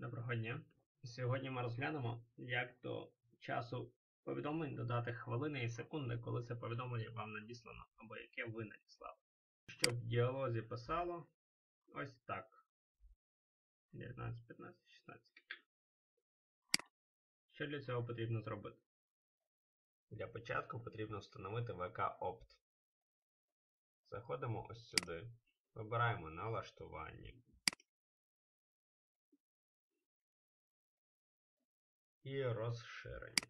Доброго дня. Сьогодні ми розглянемо, як до часу повідомлень додати хвилини і секунди, коли це повідомлення вам надіслано, або яке ви надіслали. Щоб в діалозі писало ось так. 19, 15, 16. Що для цього потрібно зробити? Для початку потрібно встановити VK Opt. Заходимо ось сюди. Вибираємо налаштування. І розширення.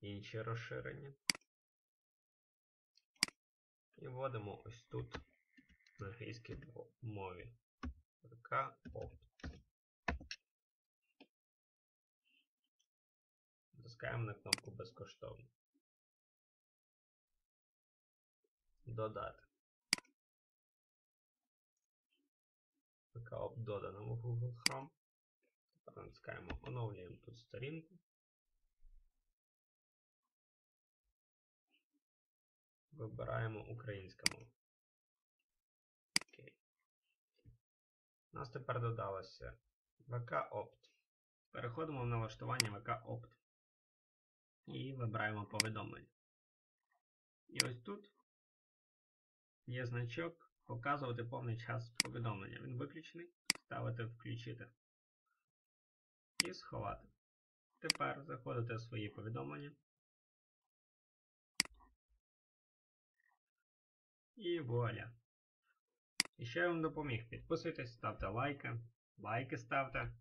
Інші розширення. І вводимо ось тут на англійській мові. VK Opt. Натискаємо на кнопку безкоштовно. Додати. Opt додано в Google Chrome. Натискаємо оновлюємо тут сторінку. Вибираємо українська мова. Окей. У нас тепер додалося VK Opt. Переходимо в налаштування VK Opt. І вибираємо повідомлення. І ось тут є значок показувати повний час повідомлення. Він виключений. Ставити включити. І сховати. Тепер заходите в свої повідомлення. І вуаля. І ще я вам допоміг. Підписуйтесь, ставте лайки, лайки ставте.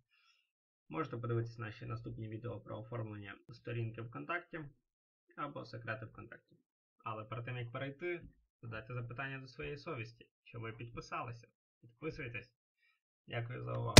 Можете подивитися наші наступні відео про оформлення сторінки ВКонтакті або секрети ВКонтакті. Але перед тим як перейти, задайте запитання до своєї совісті, що ви підписалися. Підписуйтесь. Дякую за увагу.